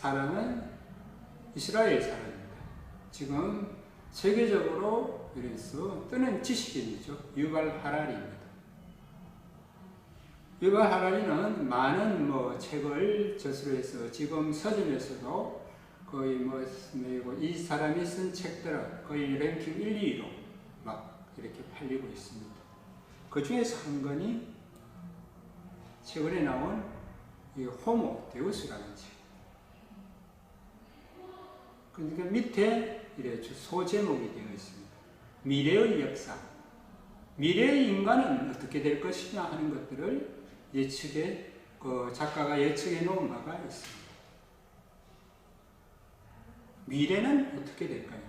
사람은 이스라엘 사람입니다. 지금 세계적으로 이래서 뜨는 지식인이죠. 유발 하라리입니다. 유발 하라리는 많은 뭐 책을 저술해서 지금 서점에서도 거의 뭐, 뭐이 사람이 쓴 책들은 거의 랭킹 1, 2위로 막 이렇게 팔리고 있습니다. 그 중에서 한 권이 최근에 나온 이 호모 데우스라는 책. 그러니까 밑에 이래 소제목이 되어 있습니다. 미래의 역사. 미래의 인간은 어떻게 될 것이냐 하는 것들을 예측해, 그 작가가 예측해 놓은 바가 있습니다. 미래는 어떻게 될까요?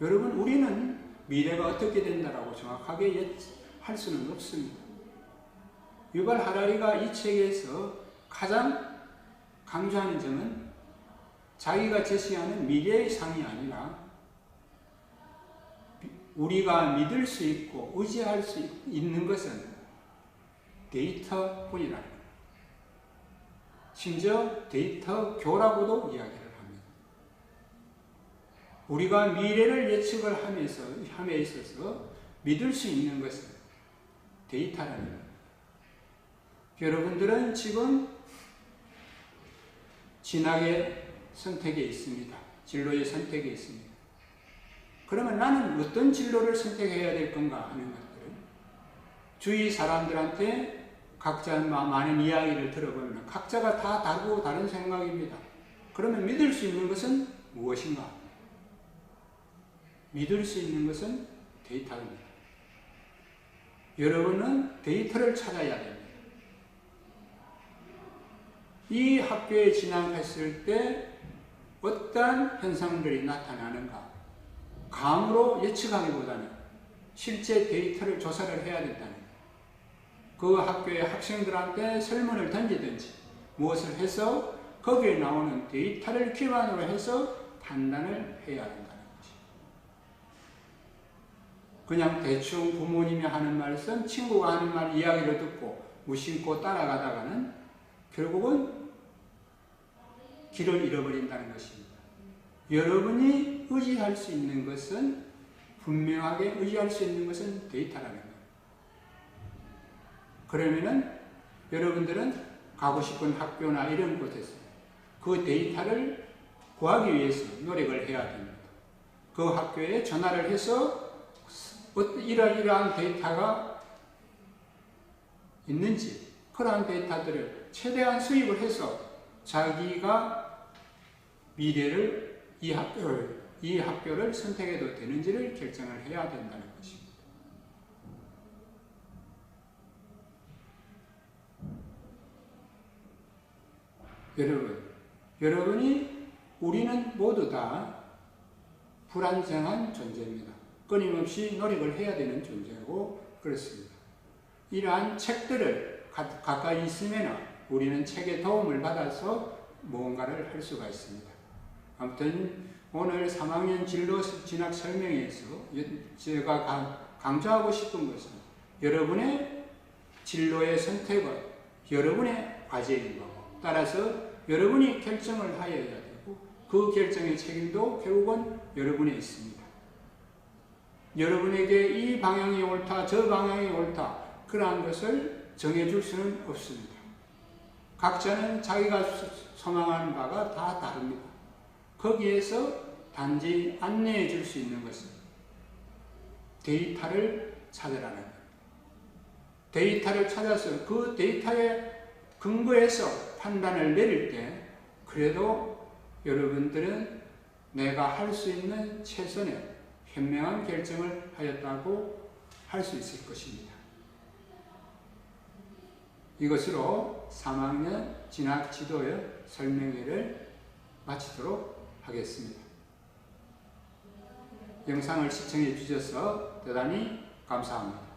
여러분, 우리는 미래가 어떻게 된다라고 정확하게 예측할 수는 없습니다. 유발 하라리가 이 책에서 가장 강조하는 점은 자기가 제시하는 미래의 상이 아니라 우리가 믿을 수 있고 의지할 수 있는 것은 데이터뿐이라는 것. 심지어 데이터 교라고도 이야기를 합니다. 우리가 미래를 예측을 하면서 함에 있어서 믿을 수 있는 것은 데이터라는 것. 여러분들은 지금 진학의 선택에 있습니다. 진로의 선택에 있습니다. 그러면 나는 어떤 진로를 선택해야 될 건가 하는 것들을 주위 사람들한테 각자 많은 이야기를 들어보면 각자가 다 다르고 다른 생각입니다. 그러면 믿을 수 있는 것은 무엇인가? 믿을 수 있는 것은 데이터입니다. 여러분은 데이터를 찾아야 됩니다. 이 학교에 진학했을 때 어떠한 현상들이 나타나는가? 감으로 예측하기보다는 실제 데이터를 조사를 해야 된다는 그 학교의 학생들한테 설문을 던지든지 무엇을 해서 거기에 나오는 데이터를 기반으로 해서 판단을 해야 한다는 것이. 그냥 대충 부모님이 하는 말씀, 친구가 하는 말 이야기를 듣고 무심코 따라가다가는 결국은 길을 잃어버린다는 것입니다. 여러분이 의지할 수 있는 것은 분명하게 의지할 수 있는 것은 데이터라는 거예요. 그러면은 여러분들은 가고 싶은 학교나 이런 곳에서 그 데이터를 구하기 위해서 노력을 해야 됩니다. 그 학교에 전화를 해서 이러이러한 데이터가 있는지 그러한 데이터들을 최대한 수입을 해서 자기가 미래를 이 학교를 이 학교를 선택해도 되는지를 결정을 해야 된다는 것입니다. 여러분, 여러분이 우리는 모두 다 불안정한 존재입니다. 끊임없이 노력을 해야 되는 존재고 그렇습니다. 이러한 책들을 가, 가까이 있으면 우리는 책의 도움을 받아서 무언가를 할 수가 있습니다. 아무튼 오늘 3학년 진로 진학 설명에서 제가 강조하고 싶은 것은 여러분의 진로의 선택은 여러분의 과제인 거고 따라서 여러분이 결정을 하여야 되고 그 결정의 책임도 결국은 여러분에 있습니다. 여러분에게 이 방향이 옳다, 저 방향이 옳다, 그러한 것을 정해줄 수는 없습니다. 각자는 자기가 소망하는 바가 다 다릅니다. 거기에서 단지 안내해 줄 수 있는 것은 데이터를 찾으라는 것. 데이터를 찾아서 그 데이터에 근거해서 판단을 내릴 때 그래도 여러분들은 내가 할 수 있는 최선의 현명한 결정을 하였다고 할 수 있을 것입니다. 이것으로 3학년 진학 지도의 설명회를 마치도록 하겠습니다. 영상을 시청해 주셔서 대단히 감사합니다.